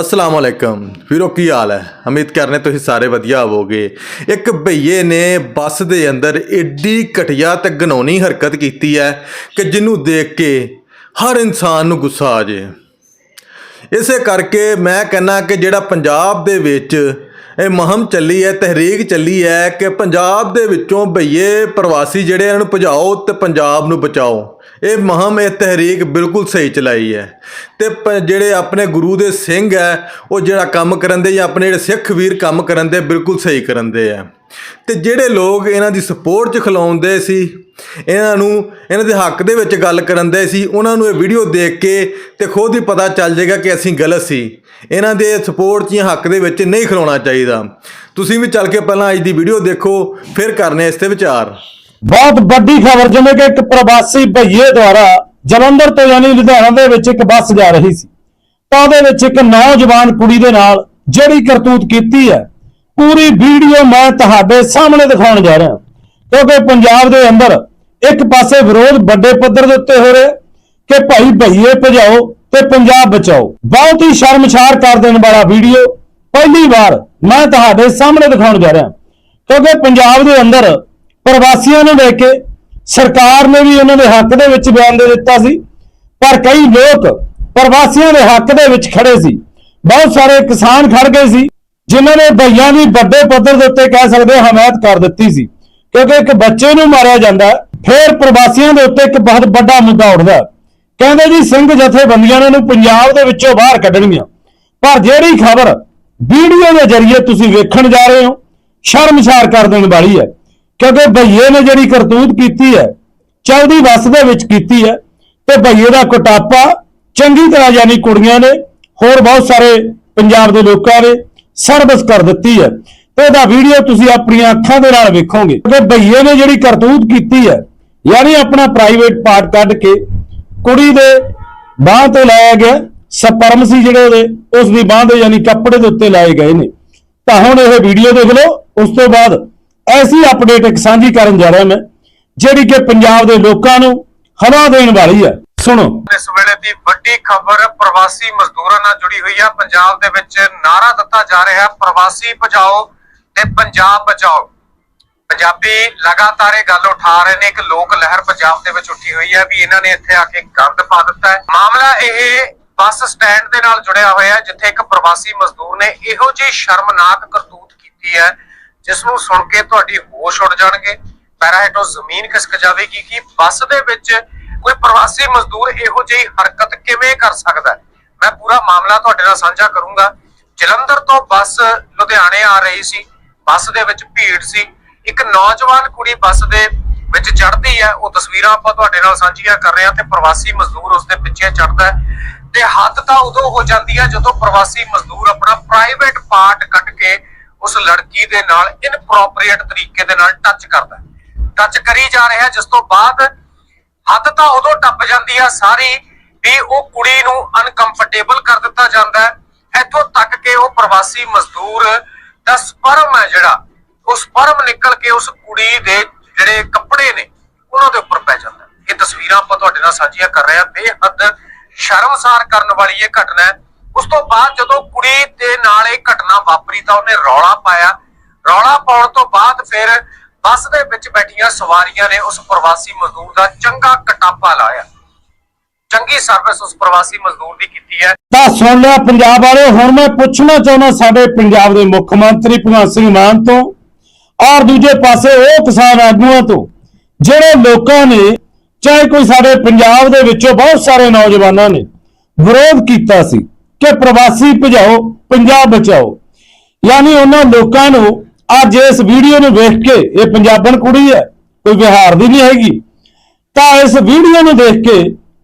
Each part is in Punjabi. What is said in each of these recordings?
ਅਸਲਾਮ ਵਾਲੇਕਮ ਵੀਰੋ, ਕੀ ਹਾਲ ਹੈ? ਉਮੀਦ ਕਰਨੇ ਤੁਸੀਂ ਸਾਰੇ ਵਧੀਆ ਹੋਵੋਗੇ। ਇੱਕ ਭਈਏ ਨੇ ਬੱਸ ਦੇ ਅੰਦਰ ਏਡੀ ਘਟੀਆ ਤੇ ਗਨੌਣੀ ਹਰਕਤ ਕੀਤੀ ਹੈ ਕਿ ਜਿਹਨੂੰ ਦੇਖ ਕੇ ਹਰ ਇਨਸਾਨ ਨੂੰ ਗੁੱਸਾ ਆ ਜੇ। ਇਸੇ ਕਰਕੇ ਮੈਂ ਕਹਿੰਨਾ ਕਿ ਜਿਹੜਾ ਪੰਜਾਬ ਦੇ ਵਿੱਚ ਇਹ ਮਹਮ ਚੱਲੀ ਹੈ, ਤਹਿਰੀਕ ਚੱਲੀ ਹੈ ਕਿ ਪੰਜਾਬ ਦੇ ਵਿੱਚੋਂ ਭਈਏ ਪ੍ਰਵਾਸੀ ਜਿਹੜੇ ਇਹਨਾਂ ਨੂੰ ਭਜਾਓ ਤੇ ਪੰਜਾਬ ਨੂੰ ਬਚਾਓ। ਇਹ ਮਹਮ, ਇਹ ਤਹਿਰੀਕ ਬਿਲਕੁਲ ਸਹੀ ਚਲਾਈ ਹੈ। ਤੇ ਪ- ਜਿਹੜੇ ਆਪਣੇ ਗੁਰੂ ਦੇ ਸਿੰਘ ਹੈ, ਉਹ ਜਿਹੜਾ ਕੰਮ ਕਰਨ ਦੇ ਜਾਂ ਆਪਣੇ ਜਿਹੜੇ ਸਿੱਖ ਵੀਰ ਕੰਮ ਕਰਨ ਦੇ ਬਿਲਕੁਲ ਸਹੀ ਕਰਨ ਦੇ ਆ ਤੇ ਜਿਹੜੇ ਲੋਕ ਇਹਨਾਂ ਦੀ ਸਪੋਰਟ 'ਚ ਖਿਲਾਉਂਦੇ ਸੀ, ਇਹਨਾਂ ਨੂੰ, ਇਹਨਾਂ ਦੇ ਹੱਕ ਦੇ ਵਿੱਚ ਗੱਲ ਕਰਨ ਦੇ ਸੀ, ਉਹਨਾਂ ਨੂੰ ਇਹ ਵੀਡੀਓ ਦੇਖ ਕੇ ਤੇ ਖੁਦ ਹੀ ਪਤਾ ਚੱਲ ਜਾਏਗਾ ਕਿ ਅਸੀਂ ਗਲਤ ਸੀ। ਇਹਨਾਂ ਦੇ ਸਪੋਰਟ 'ਚ ਜਾਂ ਹੱਕ ਦੇ ਵਿੱਚ ਨਹੀਂ ਖਿਲਾਉਣਾ ਚਾਹੀਦਾ। ਤੁਸੀਂ ਵੀ ਚੱਲ ਕੇ ਪਹਿਲਾਂ ਅੱਜ ਦੀ ਵੀਡੀਓ ਦੇਖੋ, ਫਿਰ ਕਰਨੇ ਇਸ ਤੇ ਵਿਚਾਰ। ਬਹੁਤ ਵੱਡੀ ਖਬਰ, ਜਿਵੇਂ ਕਿ ਇੱਕ ਪ੍ਰਵਾਸੀ ਭਈਏ ਦੁਆਰਾ ਜਲੰਧਰ ਤੋਂ ਯਾਨੀ ਲੁਧਿਆਣਾ ਦੇ ਵਿੱਚ ਇੱਕ ਬੱਸ ਜਾ ਰਹੀ ਸੀ। ਤਾਂ ਉਹਦੇ ਵਿੱਚ ਇੱਕ ਨੌਜਵਾਨ ਕੁੜੀ ਦੇ ਨਾਲ ਜਿਹੜੀ ਕਰਤੂਤ ਕੀਤੀ ਹੈ ਪੂਰੀ ਵੀਡੀਓ ਮੈਂ ਤੁਹਾਡੇ ਸਾਹਮਣੇ ਦਿਖਾਉਣ ਜਾ ਰਿਹਾ। ਕਿਉਂਕਿ ਪੰਜਾਬ ਦੇ ਅੰਦਰ ਇੱਕ ਪਾਸੇ ਵਿਰੋਧ ਵੱਡੇ ਪੱਧਰ ਦੇ ਉੱਤੇ ਹੋ ਰਿਹਾ, ਕਿ ਭਾਈ ਭਈਏ ਭਜਾਓ ਤੇ ਪੰਜਾਬ ਬਚਾਓ। ਬਹੁਤ ਹੀ ਸ਼ਰਮਸ਼ਾਰ ਕਰ ਦੇਣ ਵਾਲਾ ਵੀਡੀਓ ਪਹਿਲੀ ਵਾਰ ਮੈਂ ਤੁਹਾਡੇ ਸਾਹਮਣੇ ਦਿਖਾਉਣ ਜਾ ਰਿਹਾ। ਕਿਉਂਕਿ ਪੰਜਾਬ ਦੇ ਅੰਦਰ ਪ੍ਰਵਾਸੀਆਂ ਨੂੰ ਲੈ ਕੇ, ਸਰਕਾਰ ਨੇ ਵੀ ਉਹਨਾਂ ਦੇ ਹੱਕ ਦੇ ਵਿੱਚ ਬਿਆਨ ਦੇ ਦਿੱਤਾ ਸੀ, ਪਰ ਕਈ ਲੋਕ ਪ੍ਰਵਾਸੀਆਂ ਦੇ ਹੱਕ ਦੇ ਵਿੱਚ ਖੜੇ ਸੀ। ਬਹੁਤ ਸਾਰੇ ਕਿਸਾਨ ਖੜ ਗਏ ਸੀ ਜਿਨ੍ਹਾਂ ਨੇ ਭਈਆਂ ਦੀ ਵੱਡੇ ਪੱਧਰ ਦੇ ਉੱਤੇ ਕਹਿ ਸਕਦੇ ਹਮਾਇਤ ਕਰ ਦਿੱਤੀ ਸੀ। ਕਿਉਂਕਿ ਇੱਕ ਬੱਚੇ ਨੂੰ ਮਾਰਿਆ ਜਾਂਦਾ ਫਿਰ ਪ੍ਰਵਾਸੀਆਂ ਦੇ ਉੱਤੇ ਇੱਕ ਬਹੁਤ ਵੱਡਾ ਮੁੱਦਾ ਉੱਠਦਾ ਕਹਿੰਦੇ ਜੀ, ਸਿੰਘ ਜਥੇਬੰਦੀਆਂ ਨੇ ਨੂੰ ਪੰਜਾਬ ਦੇ ਵਿੱਚੋਂ ਬਾਹਰ ਕੱਢਣਗੀਆਂ। ਪਰ ਜਿਹੜੀ ਖਬਰ ਵੀਡੀਓ ਦੇ ਜ਼ਰੀਏ ਤੁਸੀਂ ਵੇਖਣ ਜਾ ਰਹੇ ਹੋ, ਸ਼ਰਮਸਾਰ ਕਰ ਦੇਣ ਵਾਲੀ ਹੈ। ਕਿਉਂਕਿ ਭਈਏ ਨੇ ਜਿਹੜੀ ਕਰਤੂਤ ਕੀਤੀ ਹੈ, ਚਲਦੀ ਬੱਸ ਦੇ ਵਿੱਚ ਕੀਤੀ ਹੈ, ਤੇ ਭਈਏ ਦਾ ਕੋਟਾਪਾ ਚੰਗੀ ਤਰ੍ਹਾਂ ਯਾਨੀ ਕੁੜੀਆਂ ਨੇ, ਹੋਰ ਬਹੁਤ ਸਾਰੇ ਪੰਜਾਬ ਦੇ ਲੋਕਾਂ ਨੇ ਸਰਬਸ ਕਰ ਦਿੱਤੀ ਹੈ ਤੇ ਇਹਦਾ ਵੀਡੀਓ ਤੁਸੀਂ ਆਪਣੀਆਂ ਅੱਖਾਂ ਦੇ ਨਾਲ ਵੇਖੋਗੇ ਕਿ ਭਈਏ ਨੇ ਜਿਹੜੀ ਕਰਤੂਤ ਕੀਤੀ ਹੈ, ਯਾਨੀ ਆਪਣਾ ਪ੍ਰਾਈਵੇਟ ਪਾਰਟ ਕੱਢ ਕੇ ਕੁੜੀ ਦੇ ਬਾਹ ਤੇ ਲਾਇਆ ਗਿਆ, ਸਪਰਮ ਸੀ ਜਿਹੜੇ ਉਹਦੇ, ਉਸ ਦੀ ਬਾਹ ਦੇ ਯਾਨੀ ਕੱਪੜੇ ਦੇ ਉੱਤੇ ਲਾਏ ਗਏ ਨੇ। ਤਾਂ ਹੁਣ ਇਹ ਵੀਡੀਓ ਦੇਖ ਲਓ, ਉਸ ਤੋਂ ਬਾਅਦ ਐਸੀ ਅਪਡੇਟ ਇੱਕ ਸਾਂਝੀ ਕਰਨ ਜਾ ਰਿਹਾ ਮੈਂ, ਜਿਹੜੀ ਕਿ ਪੰਜਾਬ ਦੇ ਲੋਕਾਂ ਨੂੰ ਹਵਾ ਦੇਣ ਵਾਲੀ ਹੈ। ਸੁਣੋ। ਇਸ ਵੇਲੇ ਦੀ ਵੱਡੀ ਖਬਰ ਪ੍ਰਵਾਸੀ ਮਜ਼ਦੂਰਾਂ ਨਾਲ ਜੁੜੀ ਹੋਈ ਹੈ ਪੰਜਾਬ ਦੇ ਵਿੱਚ ਨਾਰਾ ਦਿੱਤਾ ਜਾ ਰਿਹਾ ਹੈ ਪ੍ਰਵਾਸੀ ਬਚਾਓ ਤੇ ਪੰਜਾਬ ਬਚਾਓ। ਪੰਜਾਬੀ ਲਗਾਤਾਰ ਇਹ ਗੱਲ ਉਠਾ ਰਹੇ ਨੇ ਕਿ ਲੋਕ ਲਹਿਰ ਪੰਜਾਬ ਦੇ ਵਿੱਚ ਉੱਠੀ ਹੋਈ ਹੈ ਵੀ ਇਹਨਾਂ ਨੇ ਇੱਥੇ ਆ ਕੇ ਗੰਦ ਪਾ ਦਿੱਤਾ ਹੈ। ਮਾਮਲਾ ਇਹ ਬੱਸ ਸਟੈਂਡ ਦੇ ਨਾਲ ਜੁੜਿਆ ਹੋਇਆ ਹੈ, ਜਿੱਥੇ ਇੱਕ ਪ੍ਰਵਾਸੀ ਮਜ਼ਦੂਰ ਨੇ ਇਹੋ ਜਿਹੀ ਸ਼ਰਮਨਾਕ ਕਰਤੂਤ ਕੀਤੀ ਹੈ, ਜਿਸ ਨੂੰ ਸੁਣ ਕੇ ਤੁਹਾਡੀ ਹੋਸ਼ ਉੱਡ ਜਾਣਗੇ। ਪੈਰਾਂ ਜ਼ਮੀਨ ਖਿਸਕ ਜਾਵੇਗੀ ਕਿ ਬੱਸ ਦੇ ਵਿੱਚ ਕੋਈ ਪ੍ਰਵਾਸੀ ਮਜ਼ਦੂਰ ਇਹੋ ਜਿਹੀ ਹਰਕਤ ਕਿਵੇਂ ਕਰ ਸਕਦਾ ਮੈਂ ਪੂਰਾ ਮਾਮਲਾ ਤੁਹਾਡੇ ਨਾਲ ਸਾਂਝਾ ਕਰੂੰਗਾ। ਜਲੰਧਰ ਤੋਂ ਬੱਸ ਲੁਧਿਆਣੇ ਆ ਰਹੀ ਸੀ। ਬੱਸ ਦੇ ਵਿੱਚ ਭੀੜ ਸੀ। ਇੱਕ ਨੌਜਵਾਨ ਕੁੜੀ ਬੱਸ ਦੇ ਵਿੱਚ ਚੜ੍ਹਦੀ ਹੈ। ਉਹ ਤਸਵੀਰਾਂ ਆਪਾਂ ਤੁਹਾਡੇ ਨਾਲ ਸਾਂਝੀਆਂ ਕਰ ਰਹੇ ਹਾਂ ਤੇ ਪ੍ਰਵਾਸੀ ਮਜ਼ਦੂਰ ਉਸ ਦੇ ਪਿੱਛੇ ਚੜਦਾ ਤੇ ਹੱਦ ਤਾਂ ਉਦੋਂ ਹੋ ਜਾਂਦੀ ਹੈ ਜਦੋਂ ਪ੍ਰਵਾਸੀ ਮਜ਼ਦੂਰ ਆਪਣਾ ਪ੍ਰਾਈਵੇਟ ਪਾਰਟ ਕੱਢ ਕੇ ਉਸ ਲੜਕੀ ਦੇ ਨਾਲ ਇਨਪ੍ਰੋਪਰੀਏਟ ਤਰੀਕੇ ਦੇ ਨਾਲ ਟੱਚ ਕਰਦਾ ਟੱਚ ਕਰੀ ਜਾ ਰਿਹਾ ਜਿਸ ਤੋਂ ਬਾਅਦ ਹੱਦ ਤਾਂ ਉਦੋਂ ਟੱਪ ਜਾਂਦੀ ਆ ਸਾਰੀ ਵੀ ਉਹ ਕੁੜੀ ਨੂੰ ਅਨਕੰਫਰਟੇਬਲ ਕਰ ਦਿੱਤਾ ਜਾਂਦਾ ਹੈ। ਇੱਥੋਂ ਤੱਕ ਕਿ ਉਹ ਪ੍ਰਵਾਸੀ ਮਜ਼ਦੂਰ ਦਾ ਸਪਰਮ ਹੈ ਜਿਹੜਾ, ਉਹ ਸਪਰਮ ਨਿਕਲ ਕੇ ਉਸ ਕੁੜੀ ਦੇ ਜਿਹੜੇ ਕੱਪੜੇ ਨੇ, ਉਹਨਾਂ ਦੇ ਉੱਪਰ ਪੈ ਜਾਂਦਾ ਇਹ ਤਸਵੀਰਾਂ ਆਪਾਂ ਤੁਹਾਡੇ ਨਾਲ ਸਾਂਝੀਆਂ ਕਰ ਰਹੇ ਹਾਂ। ਬੇਹੱਦ ਸ਼ਰਮਸਾਰ ਕਰਨ ਵਾਲੀ ਇਹ ਘਟਨਾ ਹੈ। ਉਸ ਤੋਂ ਬਾਅਦ ਜਦੋਂ ਕੁੜੀ ਦੇ ਨਾਲ ਇਹ ਘਟਨਾ ਵਾਪਰੀ ਤਾਂ ਉਹਨੇ ਰੌਲਾ ਪਾਇਆ। ਰੌਲਾ ਪਾਉਣ ਤੋਂ ਬਾਅਦ ਫਿਰ ਬੱਸ ਦੇ ਵਿੱਚ ਬੈਠੀਆਂ ਸਵਾਰੀਆਂ ਨੇ ਉਸ ਪ੍ਰਵਾਸੀ ਮਜ਼ਦੂਰ ਦਾ ਚੰਗਾ ਕਟਾਪਾ ਲਾਇਆ। ਚੰਗੀ ਸਰਵਿਸ ਉਸ ਪ੍ਰਵਾਸੀ ਮਜ਼ਦੂਰ ਦੀ ਕੀਤੀ ਹੈ। ਤਾਂ ਸੁਣ ਲਿਆ ਪੰਜਾਬ ਵਾਲੇ ਹੁਣ ਮੈਂ ਪੁੱਛਣਾ ਚਾਹੁੰਦਾ ਸਾਡੇ ਪੰਜਾਬ ਦੇ ਮੁੱਖ ਮੰਤਰੀ ਭਗਵੰਤ ਸਿੰਘ ਮਾਨ ਤੋਂ ਔਰ ਦੂਜੇ ਪਾਸੇ ਉਹ ਕਿਸਾਨ ਆਗੂਆਂ ਤੋਂ, ਜਿਹੜੇ ਲੋਕਾਂ ਨੇ ਚਾਹੇ ਕੋਈ ਸਾਡੇ ਪੰਜਾਬ ਦੇ ਵਿੱਚੋਂ ਬਹੁਤ ਸਾਰੇ ਨੌਜਵਾਨਾਂ ਨੇ ਵਿਰੋਧ ਕੀਤਾ ਸੀ ਕਿ ਪ੍ਰਵਾਸੀ ਭਜਾਓ, ਪੰਜਾਬ ਬਚਾਓ। ਯਾਨੀ ਉਹਨਾਂ ਲੋਕਾਂ ਨੂੰ ਅੱਜ ਇਸ ਵੀਡੀਓ ਨੂੰ ਵੇਖ ਕੇ ਇਹ ਪੰਜਾਬਣ ਕੁੜੀ ਹੈ, ਕੋਈ ਬਿਹਾਰ ਦੀ ਨਹੀਂ ਹੈਗੀ। ਤਾਂ ਇਸ ਵੀਡੀਓ ਨੂੰ ਦੇਖ ਕੇ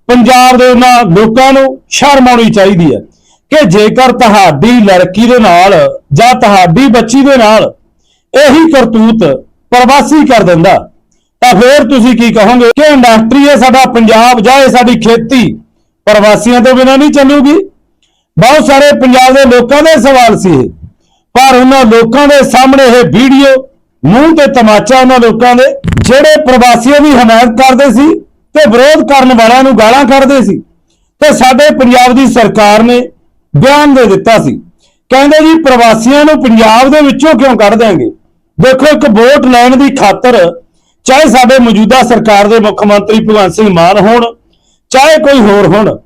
ਪੰਜਾਬ ਦੇ ਉਹਨਾਂ ਲੋਕਾਂ ਨੂੰ ਸ਼ਰਮ ਆਉਣੀ ਚਾਹੀਦੀ ਹੈ ਕਿ ਜੇਕਰ ਤੁਹਾਡੀ ਲੜਕੀ ਦੇ ਨਾਲ ਜਾਂ ਤੁਹਾਡੀ ਬੱਚੀ ਦੇ ਨਾਲ ਇਹੀ ਕਰਤੂਤ ਪ੍ਰਵਾਸੀ ਕਰ ਦਿੰਦਾ, ਤਾਂ ਫਿਰ ਤੁਸੀਂ ਕੀ ਕਹੋਗੇ ਕਿ ਇੰਡਸਟਰੀ ਹੈ ਸਾਡਾ ਪੰਜਾਬ ਜਾਂ ਇਹ ਸਾਡੀ ਖੇਤੀ ਪ੍ਰਵਾਸੀਆਂ ਤੋਂ ਬਿਨਾਂ ਨਹੀਂ ਚੱਲੂਗੀ? ਬਹੁਤ ਸਾਰੇ ਪੰਜਾਬ ਦੇ ਲੋਕਾਂ ਦੇ ਸਵਾਲ ਸੀ ਇਹ। ਪਰ ਉਹਨਾਂ ਲੋਕਾਂ ਦੇ ਸਾਹਮਣੇ ਇਹ ਵੀਡੀਓ, ਮੂੰਹ ਤੇ ਤਮਾਚਾ ਉਹਨਾਂ ਲੋਕਾਂ ਦੇ, ਜਿਹੜੇ ਪ੍ਰਵਾਸੀਆਂ ਦੀ ਹਮਾਇਤ ਕਰਦੇ ਸੀ ਤੇ ਵਿਰੋਧ ਕਰਨ ਵਾਲਿਆਂ ਨੂੰ ਗਾਲਾਂ ਕੱਢਦੇ ਸੀ। ਤੇ ਸਾਡੇ ਪੰਜਾਬ ਦੀ ਸਰਕਾਰ ਨੇ ਬਿਆਨ ਦੇ ਦਿੱਤਾ ਸੀ। ਕਹਿੰਦੇ ਜੀ, ਪ੍ਰਵਾਸੀਆਂ ਨੂੰ ਪੰਜਾਬ ਦੇ ਵਿੱਚੋਂ ਕਿਉਂ ਕੱਢ ਦਿਆਂਗੇ ਦੇਖੋ, ਇੱਕ ਵੋਟ ਲੈਣ ਦੀ ਖਾਤਰ ਚਾਹੇ ਸਾਡੇ ਮੌਜੂਦਾ ਸਰਕਾਰ ਦੇ ਮੁੱਖ ਮੰਤਰੀ ਭਗਵੰਤ ਸਿੰਘ ਮਾਨ ਹੋਣ, ਚਾਹੇ ਕੋਈ ਹੋਰ ਹੋਣ,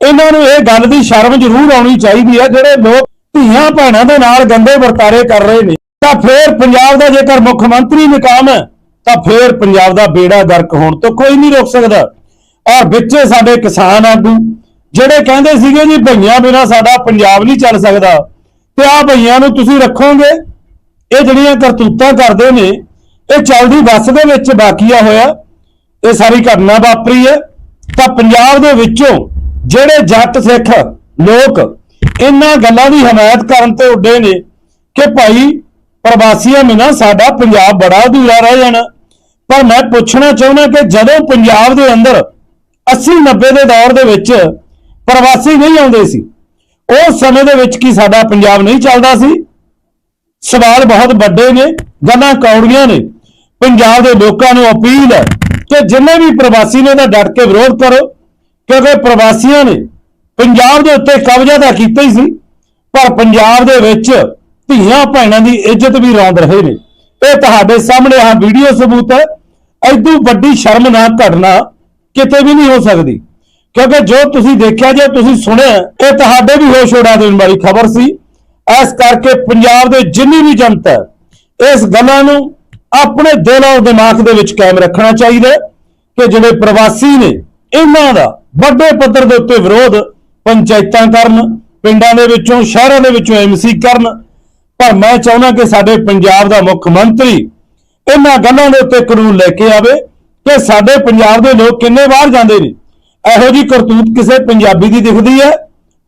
ਇਹਨਾਂ ਨੂੰ ਇਹ ਗੱਲ ਦੀ ਸ਼ਰਮ ਜ਼ਰੂਰ ਆਉਣੀ ਚਾਹੀਦੀ ਹੈ, ਜਿਹੜੇ ਲੋਕ ਧੀਆਂ ਭੈਣਾਂ ਦੇ ਨਾਲ ਗੰਦੇ ਵਰਤਾਰੇ ਕਰ ਰਹੇ ਨੇ, ਤਾਂ ਫੇਰ ਪੰਜਾਬ ਦਾ ਜੇਕਰ ਮੁੱਖ ਮੰਤਰੀ ਨਕਾਮ ਹੈ, ਤਾਂ ਫੇਰ ਪੰਜਾਬ ਦਾ ਬੇੜਾ ਗਰਕ ਹੋਣ ਤੋਂ ਕੋਈ ਨਹੀਂ ਰੋਕ ਸਕਦਾ। ਔਰ ਵਿੱਚੇ ਸਾਡੇ ਕਿਸਾਨ ਆਗੂ, ਜਿਹੜੇ ਕਹਿੰਦੇ ਸੀਗੇ ਜੀ ਭਈਆਂ ਬਿਨਾ ਸਾਡਾ ਪੰਜਾਬ ਨਹੀਂ ਚੱਲ ਸਕਦਾ, ਤੇ ਆ ਭਈਆਂ ਨੂੰ ਤੁਸੀਂ ਰੱਖੋਗੇ? ਇਹ ਜਿਹੜੀਆਂ ਕਰਤੂਤਾਂ ਕਰਦੇ ਨੇ, ਇਹ ਚੱਲਦੀ ਬੱਸ ਦੇ ਵਿੱਚ ਬਾਕੀਆ ਹੋਇਆ, ਇਹ ਸਾਰੀ ਘਟਨਾ ਵਾਪਰੀ ਹੈ। ਤਾਂ ਪੰਜਾਬ ਦੇ ਵਿੱਚੋਂ ਜਿਹੜੇ ਜੱਟ ਸਿੱਖ ਲੋਕ ਇਹਨਾਂ ਗੱਲਾਂ ਦੀ ਹਮਾਇਤ ਕਰਨ ਤੇ ਉੱਡੇ ਨੇ ਕਿ ਭਾਈ ਪ੍ਰਵਾਸੀਆਂ ਬਿਨਾਂ ਸਾਡਾ ਪੰਜਾਬ ਬੜਾ ਅਧੂਰਾ ਰਹਿ ਜਾਣਾ। ਪਰ ਮੈਂ ਪੁੱਛਣਾ ਚਾਹੁੰਦਾ ਕਿ ਜਦੋਂ ਪੰਜਾਬ ਦੇ ਅੰਦਰ 80 90 ਦੇ ਦੌਰ ਦੇ ਵਿੱਚ ਪ੍ਰਵਾਸੀ ਨਹੀਂ ਆਉਂਦੇ ਸੀ, ਉਸ ਸਮੇਂ ਦੇ ਵਿੱਚ ਕੀ ਸਾਡਾ ਪੰਜਾਬ ਨਹੀਂ ਚੱਲਦਾ ਸੀ? ਸਵਾਲ ਬਹੁਤ ਵੱਡੇ ਨੇ, ਗੱਲਾਂ ਕੌੜੀਆਂ ਨੇ। ਪੰਜਾਬ ਦੇ ਲੋਕਾਂ ਨੂੰ ਅਪੀਲ ਹੈ ਕਿ ਜਿੰਨੇ ਵੀ ਪ੍ਰਵਾਸੀ ਨੇ ਉਹਦਾ ਡਟ ਕੇ ਵਿਰੋਧ ਕਰੋ, ਕਿਉਂਕਿ ਪ੍ਰਵਾਸੀਆਂ ਨੇ ਪੰਜਾਬ ਦੇ ਉੱਤੇ ਕਬਜ਼ਾ ਤਾਂ ਕੀਤਾ ਹੀ ਸੀ, ਪਰ ਪੰਜਾਬ ਦੇ ਵਿੱਚ ਧੀਆਂ ਭੈਣਾਂ ਦੀ ਇੱਜ਼ਤ ਵੀ ਰੌਂਦ ਰਹੇ ਨੇ। ਇਹ ਤੁਹਾਡੇ ਸਾਹਮਣੇ ਆ ਵੀਡੀਓ ਸਬੂਤ ਹੈ। ਐਦੂ ਵੱਡੀ ਸ਼ਰਮਨਾਕ ਘਟਨਾ ਕਿਤੇ ਵੀ ਨਹੀਂ ਹੋ ਸਕਦੀ। ਕਿਉਂਕਿ ਜੋ ਤੁਸੀਂ ਦੇਖਿਆ, ਜੇ ਤੁਸੀਂ ਸੁਣਿਆ, ਇਹ ਤੁਹਾਡੇ ਵੀ ਹੋਸ਼ ਉਡਾ ਦੇਣ ਵਾਲੀ ਖਬਰ ਸੀ। ਇਸ ਕਰਕੇ ਪੰਜਾਬ ਦੇ ਜਿੰਨੀ ਵੀ ਜਨਤਾ ਇਸ ਗੱਲਾਂ ਨੂੰ ਆਪਣੇ ਦਿਲ ਔਰ ਦਿਮਾਗ ਦੇ ਵਿੱਚ ਕਾਇਮ ਰੱਖਣਾ ਚਾਹੀਦਾ ਕਿ ਜਿਹੜੇ ਪ੍ਰਵਾਸੀ ਨੇ, ਇਹਨਾਂ ਦਾ ਵੱਡੇ ਪੱਧਰ ਦੇ ਉੱਤੇ ਵਿਰੋਧ ਪੰਚਾਇਤਾਂ ਕਰਨ, ਪਿੰਡਾਂ ਦੇ ਵਿੱਚੋਂ, ਸ਼ਹਿਰਾਂ ਦੇ ਵਿੱਚੋਂ ਐਮਸੀ ਕਰਨ। ਪਰ ਮੈਂ ਚਾਹੁੰਦਾ ਕਿ ਸਾਡੇ ਪੰਜਾਬ ਦਾ ਮੁੱਖ ਮੰਤਰੀ ਇਹਨਾਂ ਗੱਲਾਂ ਦੇ ਉੱਤੇ ਕਾਨੂੰਨ ਲੈ ਕੇ ਆਵੇ ਕਿ ਸਾਡੇ ਪੰਜਾਬ ਦੇ ਲੋਕ ਕਿੰਨੇ ਬਾਹਰ ਜਾਂਦੇ ਨੇ। ਇਹੋ ਜੀ ਕਰਤੂਤ ਕਿਸੇ ਪੰਜਾਬੀ ਦੀ ਦਿਖਦੀ ਹੈ।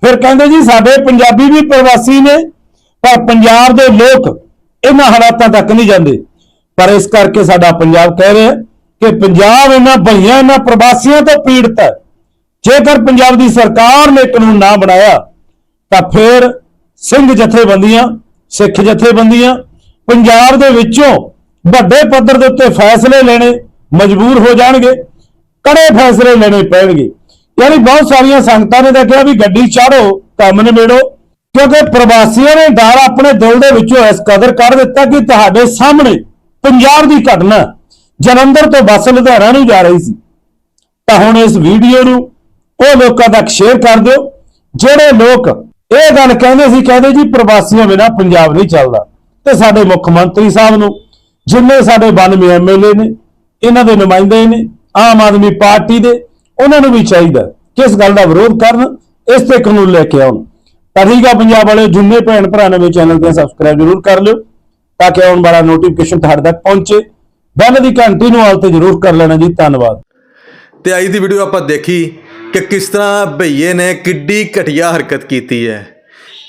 ਫਿਰ ਕਹਿੰਦੇ ਜੀ, ਸਾਡੇ ਪੰਜਾਬੀ ਵੀ ਪ੍ਰਵਾਸੀ ਨੇ, ਪਰ ਪੰਜਾਬ ਦੇ ਲੋਕ ਇਹਨਾਂ ਹਾਲਾਤਾਂ ਤੱਕ ਨਹੀਂ ਜਾਂਦੇ। ਪਰ ਇਸ ਕਰਕੇ ਸਾਡਾ ਪੰਜਾਬ ਕਹਿ ਰਿਹਾ ਕਿ ਪੰਜਾਬ ਇਹਨਾਂ ਭਈਆਂ ਇਹਨਾਂ ਪ੍ਰਵਾਸੀਆਂ ਤੋਂ ਪੀੜਤ ਹੈ। ਜੇਕਰ ਪੰਜਾਬ ਦੀ ਸਰਕਾਰ ਨੇ ਕਾਨੂੰਨ ਨਾ ਬਣਾਇਆ, ਤਾਂ ਫਿਰ ਸਿੰਘ ਜਥੇਬੰਦੀਆਂ, ਸਿੱਖ ਜਥੇਬੰਦੀਆਂ ਪੰਜਾਬ ਦੇ ਵਿੱਚੋਂ ਵੱਡੇ ਪੱਧਰ ਦੇ ਉੱਤੇ ਫੈਸਲੇ ਲੈਣੇ ਮਜਬੂਰ ਹੋ ਜਾਣਗੇ, ਕੜੇ ਫੈਸਲੇ ਲੈਣੇ ਪੈਣਗੇ। ਯਾਨੀ ਬਹੁਤ ਸਾਰੀਆਂ ਸੰਗਤਾਂ ਨੇ ਤਾਂ ਕਿਹਾ ਵੀ ਗੱਡੀ ਚਾੜੋ, ਕੰਮ ਨਿਬੇੜੋ, ਕਿਉਂਕਿ ਪ੍ਰਵਾਸੀਆਂ ਨੇ ਡਰ ਆਪਣੇ ਦਿਲ ਦੇ ਵਿੱਚੋਂ ਇਸ ਕਦਰ ਕਰ ਦਿੱਤਾ ਕਿ ਤੁਹਾਡੇ ਸਾਹਮਣੇ ਪੰਜਾਬ ਦੀ ਘਟਨਾ ਜਲੰਧਰ ਤੋਂ ਬੱਸ ਲੁਧਿਆਣਾ ਨੂੰ ਜਾ ਰਹੀ ਸੀ। ਤਾਂ ਹੁਣ ਇਸ ਵੀਡੀਓ ਨੂੰ ਉਹ ਲੋਕਾਂ ਤੱਕ ਸ਼ੇਅਰ ਕਰ ਦਿਓ। ਜਿਹੜੇ ਲੋਕ ਇਹ ਗੱਲ ਕਹਿੰਦੇ ਸੀ, ਕਹਿੰਦੇ ਜੀ ਪ੍ਰਵਾਸੀਆਂ ਬਿਨਾਂ ਪੰਜਾਬ ਨਹੀਂ ਚੱਲਦਾ। ਤੇ ਸਾਡੇ ਮੁੱਖ ਮੰਤਰੀ ਸਾਹਿਬ ਨੂੰ, ਜਿੰਨੇ ਸਾਡੇ 92 ਐਮਐਲਏ ਨੇ, ਇਹਨਾਂ ਦੇ ਨੁਮਾਇੰਦੇ ਨੇ, ਆਮ ਆਦਮੀ ਪਾਰਟੀ ਦੇ, ਉਹਨਾਂ ਨੂੰ ਵੀ ਚਾਹੀਦਾ ਕਿਸ ਗੱਲ ਦਾ ਵਿਰੋਧ ਕਰਨ, ਇਸ ਤੇ ਕਾਨੂੰਨ ਲੈ ਕੇ ਆਉਣ। ਤਾਂ ਪੰਜਾਬ ਵਾਲੇ, ਜਿੰਨੇ ਭੈਣ ਭਰਾ ਨੇ ਨਵੇਂ ਚੈਨਲ ਤੇ ਸਬਸਕ੍ਰਾਈਬ ਜ਼ਰੂਰ ਕਰ ਲਿਓ, ਤਾਂ ਕਿ ਆਉਣ ਵਾਲਾ ਨੋਟੀਫਿਕੇਸ਼ਨ ਤੁਹਾਡੇ ਤੱਕ ਪਹੁੰਚੇ। ਬੈਲ ਦੀ ਘੰਟੀ ਨੂੰ ਆਲ ਤੇ ਜ਼ਰੂਰ ਕਰ ਲੈਣਾ ਜੀ, ਧੰਨਵਾਦ। ਤੇ ਅੱਜ ਦੀ ਵੀਡੀਓ ਆਪਾਂ ਦੇਖੀ। ਕਿ ਕਿਸ ਤਰ੍ਹਾਂ ਭਈਏ ਨੇ ਕਿੱਡੀ ਘਟੀਆ ਹਰਕਤ ਕੀਤੀ ਹੈ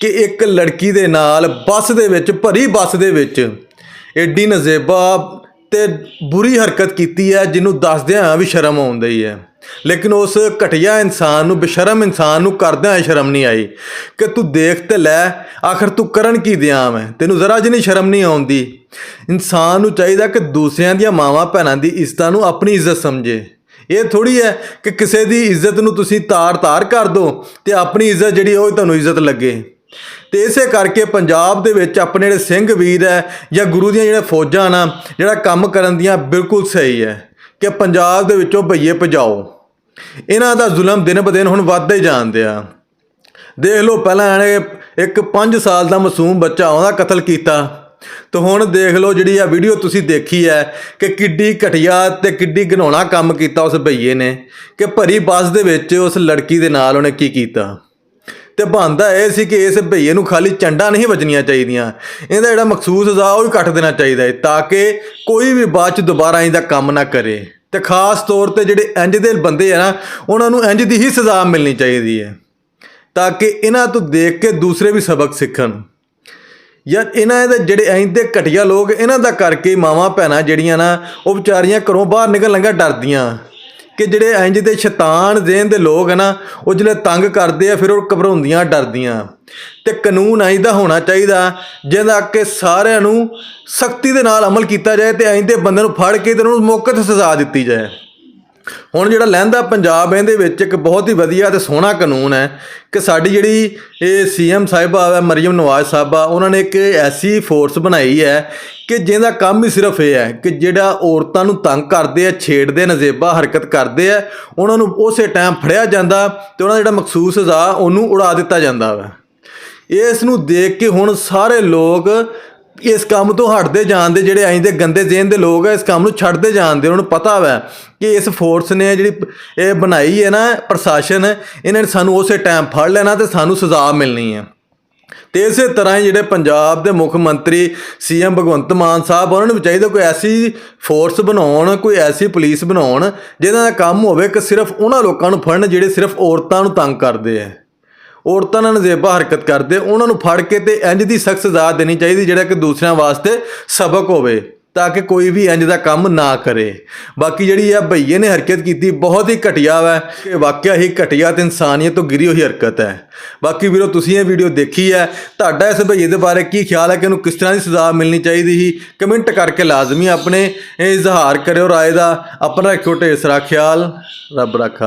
ਕਿ ਇੱਕ ਲੜਕੀ ਦੇ ਨਾਲ ਬੱਸ ਦੇ ਵਿੱਚ, ਭਰੀ ਬੱਸ ਦੇ ਵਿੱਚ ਐਡੀ ਨਜ਼ੇਬਾ ਤੇ ਬੁਰੀ ਹਰਕਤ ਕੀਤੀ ਹੈ, ਜਿਹਨੂੰ ਦੱਸਦਿਆਂ ਵੀ ਸ਼ਰਮ ਆਉਂਦੀ ਹੈ। ਲੇਕਿਨ ਉਸ ਘਟੀਆ ਇਨਸਾਨ ਨੂੰ, ਬੇਸ਼ਰਮ ਇਨਸਾਨ ਨੂੰ ਕਰਦਿਆਂ ਸ਼ਰਮ ਨਹੀਂ ਆਈ ਕਿ ਤੂੰ ਦੇਖ ਤੇ ਲੈ, ਆਖਰ ਤੂੰ ਕਰਨ ਕੀ ਦਿਆਂ ਮੈਂ ਤੈਨੂੰ ਜ਼ਰਾ ਜਿਹੀ ਸ਼ਰਮ ਨਹੀਂ ਆਉਂਦੀ? ਇਨਸਾਨ ਨੂੰ ਚਾਹੀਦਾ ਕਿ ਦੂਸਰਿਆਂ ਦੀਆਂ ਮਾਵਾਂ ਭੈਣਾਂ ਦੀ ਇੱਜ਼ਤਾਂ ਨੂੰ ਆਪਣੀ ਇੱਜ਼ਤ ਸਮਝੇ। ਇਹ ਥੋੜੀ ਹੈ ਕਿ ਕਿਸੇ ਦੀ ਇੱਜ਼ਤ ਨੂੰ ਤੁਸੀਂ ਤਾਰ-ਤਾਰ ਕਰ ਦੋ ਤੇ ਆਪਣੀ ਇੱਜ਼ਤ ਜਿਹੜੀ ਉਹ ਤੁਹਾਨੂੰ ਇੱਜ਼ਤ ਲੱਗੇ। ਤੇ ਇਸੇ ਕਰਕੇ ਪੰਜਾਬ ਦੇ ਵਿੱਚ ਆਪਣੇ ਜਿਹੜੇ ਸਿੰਘ ਵੀਰ ਹੈ ਜਾਂ ਗੁਰੂ ਦੀਆਂ ਜਿਹੜੇ ਫੌਜਾਂ ਨਾ, ਜਿਹੜਾ ਕੰਮ ਕਰਨ ਦੀਆਂ ਬਿਲਕੁਲ ਸਹੀ ਹੈ ਕਿ ਪੰਜਾਬ ਦੇ ਵਿੱਚੋਂ ਭਈਏ ਭਜਾਓ। ਇਹਨਾਂ ਦਾ ਜ਼ੁਲਮ ਦਿਨ ਬ ਦਿਨ ਹੁਣ ਵੱਧਦੇ ਹੀ ਜਾਂਦੇ ਆ। ਦੇਖ ਲਓ, ਪਹਿਲਾਂ ਇਹਨੇ ਇੱਕ 5 ਸਾਲ ਦਾ ਮਾਸੂਮ ਬੱਚਾ ਉਹਦਾ ਕਤਲ ਕੀਤਾ। ਤੇ ਹੁਣ ਦੇਖ ਲਓ ਜਿਹੜੀ ਆ ਵੀਡੀਓ ਤੁਸੀਂ ਦੇਖੀ ਹੈ ਕਿ ਕਿੱਡੀ ਘਟੀਆ ਤੇ ਕਿੱਡੀ ਘਿਨਾਉਣਾ ਕੰਮ ਕੀਤਾ ਉਸ ਭਈਏ ਨੇ ਕਿ ਭਰੀ ਬੱਸ ਦੇ ਵਿੱਚ ਉਸ ਲੜਕੀ ਦੇ ਨਾਲ ਉਹਨੇ ਕੀ ਕੀਤਾ। ਤੇ ਬੰਦਾ ਇਹ ਸੀ ਕਿ ਇਸ ਭਈਏ ਨੂੰ ਖਾਲੀ ਚੰਡਾ ਨਹੀਂ ਵੱਜਣੀਆਂ ਚਾਹੀਦੀਆਂ। ਇਹਦਾ ਜਿਹੜਾ ਮਖਸੂਸ ਸਜ਼ਾ ਉਹ ਵੀ ਕੱਟ ਦੇਣਾ ਚਾਹੀਦਾ ਹੈ ਤਾਂ ਕਿ ਕੋਈ ਵੀ ਬਾਅਦ ਚ ਦੁਬਾਰਾ ਇਹਦਾ ਕੰਮ ਨਾ ਕਰੇ। ਤੇ ਖਾਸ ਤੌਰ ਤੇ ਜਿਹੜੇ ਇੰਜ ਦੇ ਬੰਦੇ ਆ ਨਾ, ਉਹਨਾਂ ਨੂੰ ਇੰਜ ਦੀ ਹੀ ਸਜ਼ਾ ਮਿਲਣੀ ਚਾਹੀਦੀ ਹੈ। ਤਾਂ ਕਿ ਇਹਨਾਂ ਤੋਂ ਦੇਖ ਕੇ ਦੂਸਰੇ ਵੀ ਸਬਕ ਸਿੱਖਣ। ਯਾਰ ਇਹਨਾਂ ਦੇ ਜਿਹੜੇ ਐਂ ਦੇ ਘਟੀਆ ਲੋਕ, ਇਹਨਾਂ ਦਾ ਕਰਕੇ ਮਾਵਾਂ ਭੈਣਾਂ ਜਿਹੜੀਆਂ ਨਾ, ਉਹ ਵਿਚਾਰੀਆਂ ਘਰੋਂ ਬਾਹਰ ਨਿਕਲ ਲੰਗਾ ਡਰਦੀਆਂ। ਕਿ ਜਿਹੜੇ ਇੰਜ ਦੇ ਸ਼ੈਤਾਨ ਦੇਨ ਦੇ ਲੋਕ ਹਨ ਨਾ, ਉਹ ਜਿਹੜੇ ਤੰਗ ਕਰਦੇ ਆ, ਫਿਰ ਉਹ ਘਬਰਾਉਂਦੀਆਂ, ਡਰਦੀਆਂ। ਤੇ ਕਾਨੂੰਨ ਐਂ ਦਾ ਹੋਣਾ ਚਾਹੀਦਾ, ਜਿਹਦਾ ਕਿ ਸਾਰਿਆਂ ਨੂੰ ਸਖਤੀ ਦੇ ਨਾਲ ਅਮਲ ਕੀਤਾ ਜਾਏ ਤੇ ਐਂ ਦੇ ਬੰਦੇ ਨੂੰ ਫੜ ਕੇ ਤੇ ਉਹਨੂੰ ਮੌਕੇ ਤੇ ਸਜ਼ਾ ਦਿੱਤੀ ਜਾਏ। ਹੁਣ ਜਿਹੜਾ ਲਹਿੰਦਾ ਪੰਜਾਬ ਇਹਦੇ ਵਿੱਚ ਇੱਕ ਬਹੁਤ ਹੀ ਵਧੀਆ ਤੇ ਸੋਹਣਾ ਕਾਨੂੰਨ ਹੈ ਕਿ ਸਾਡੀ ਜਿਹੜੀ ਇਹ ਸੀਐਮ ਸਾਹਿਬਾ ਹੈ ਮਰੀਮ ਨਵਾਜ਼ ਸਾਹਿਬਾ ਉਹਨਾਂ ਨੇ ਇੱਕ ਐਸੀ ਫੋਰਸ ਬਣਾਈ ਹੈ ਕਿ ਜਿਹਦਾ ਕੰਮ ਹੀ ਸਿਰਫ ਇਹ ਹੈ ਕਿ ਜਿਹੜਾ ਔਰਤਾਂ ਨੂੰ ਤੰਗ ਕਰਦੇ ਆ, ਛੇੜਦੇ ਨਜ਼ੇਬਾ ਹਰਕਤ ਕਰਦੇ ਆ, ਉਹਨਾਂ ਨੂੰ ਉਸੇ ਟਾਈਮ ਫੜਿਆ ਜਾਂਦਾ ਤੇ ਉਹਨਾਂ ਦਾ ਜਿਹੜਾ ਮਖਸੂਸ ਸਜ਼ਾ ਉਹਨੂੰ ਉਡਾ ਦਿੱਤਾ ਜਾਂਦਾ ਵਾ। ਇਸ ਨੂੰ ਦੇਖ ਕੇ ਹੁਣ ਸਾਰੇ ਲੋਕ ਇਸ ਕੰਮ ਤੋਂ ਹਟਦੇ ਜਾਣ ਦੇ ਜਿਹੜੇ ਐਂ ਦੇ ਗੰਦੇ ਜ਼ੇਨ ਦੇ ਲੋਕ ਆ, ਇਸ ਕੰਮ ਨੂੰ ਛੱਡਦੇ ਜਾਂਦੇ ਉਹਨਾਂ ਨੂੰ ਪਤਾ ਵਾ ਕਿ ਇਸ ਫੋਰਸ ਨੇ ਜਿਹੜੀ ਇਹ ਬਣਾਈ ਹੈ ਨਾ, ਪ੍ਰਸ਼ਾਸਨ, ਇਹਨਾਂ ਨੇ ਸਾਨੂੰ ਉਸੇ ਟਾਈਮ ਫੜ ਲੈਣਾ ਤੇ ਸਾਨੂੰ ਸਜ਼ਾ ਮਿਲਣੀ ਹੈ। ਤੇ ਇਸੇ ਤਰ੍ਹਾਂ ਹੀ ਜਿਹੜੇ ਪੰਜਾਬ ਦੇ ਮੁੱਖ ਮੰਤਰੀ ਸੀਐਮ ਭਗਵੰਤ ਮਾਨ ਸਾਹਿਬ, ਉਹਨਾਂ ਨੂੰ ਵੀ ਚਾਹੀਦਾ ਕੋਈ ਐਸੀ ਫੋਰਸ ਬਣਾਉਣ, ਕੋਈ ਐਸੀ ਪੁਲਿਸ ਬਣਾਉਣ ਜਿਹਦਾ ਦਾ ਕੰਮ ਹੋਵੇ ਕਿ ਸਿਰਫ ਉਹਨਾਂ ਲੋਕਾਂ ਨੂੰ ਫੜਨ ਜਿਹੜੇ ਸਿਰਫ ਔਰਤਾਂ ਨੂੰ ਤੰਗ ਕਰਦੇ ਆ। ਔਰਤਾਂ ਨਾਲ ਨਜ਼ੇਬਾ ਹਰਕਤ ਕਰਦੇ, ਉਹਨਾਂ ਨੂੰ ਫੜ ਕੇ ਤੇ ਇੰਜ ਦੀ ਸਖਤ ਸਜ਼ਾ ਦੇਣੀ ਚਾਹੀਦੀ, ਜਿਹੜਾ ਕਿ ਦੂਸਰਿਆਂ ਵਾਸਤੇ ਸਬਕ ਹੋਵੇ, ਤਾਂ ਕਿ ਕੋਈ ਵੀ ਇੰਜ ਦਾ ਕੰਮ ਨਾ ਕਰੇ। ਬਾਕੀ ਜਿਹੜੀ ਆ ਭਈਏ ਨੇ ਹਰਕਤ ਕੀਤੀ, ਬਹੁਤ ਹੀ ਘਟੀਆ ਵਾ, ਕਿ ਵਾਕਿਆ ਹੀ ਘਟੀਆ ਤੇ ਇਨਸਾਨੀਅਤ ਤੋਂ ਗਿਰੀ ਹੋਈ ਹਰਕਤ ਹੈ। ਬਾਕੀ ਵੀਰੋ, ਤੁਸੀਂ ਇਹ ਵੀਡੀਓ ਦੇਖੀ ਹੈ, ਤੁਹਾਡਾ ਇਸ ਭਈਏ ਦੇ ਬਾਰੇ ਕੀ ਖਿਆਲ ਹੈ ਕਿ ਇਹਨੂੰ ਕਿਸ ਤਰ੍ਹਾਂ ਦੀ ਸਜ਼ਾ ਮਿਲਣੀ ਚਾਹੀਦੀ ਸੀ? ਕਮੈਂਟ ਕਰਕੇ ਲਾਜ਼ਮੀ ਆਪਣੇ, ਇਹ ਇਜ਼ਹਾਰ ਕਰਿਓ ਰਾਏ ਦਾ, ਆਪਣਾ ਰੱਖਿਓ ਢੇਰ ਖਿਆਲ, ਰੱਬ ਰੱਖਾ।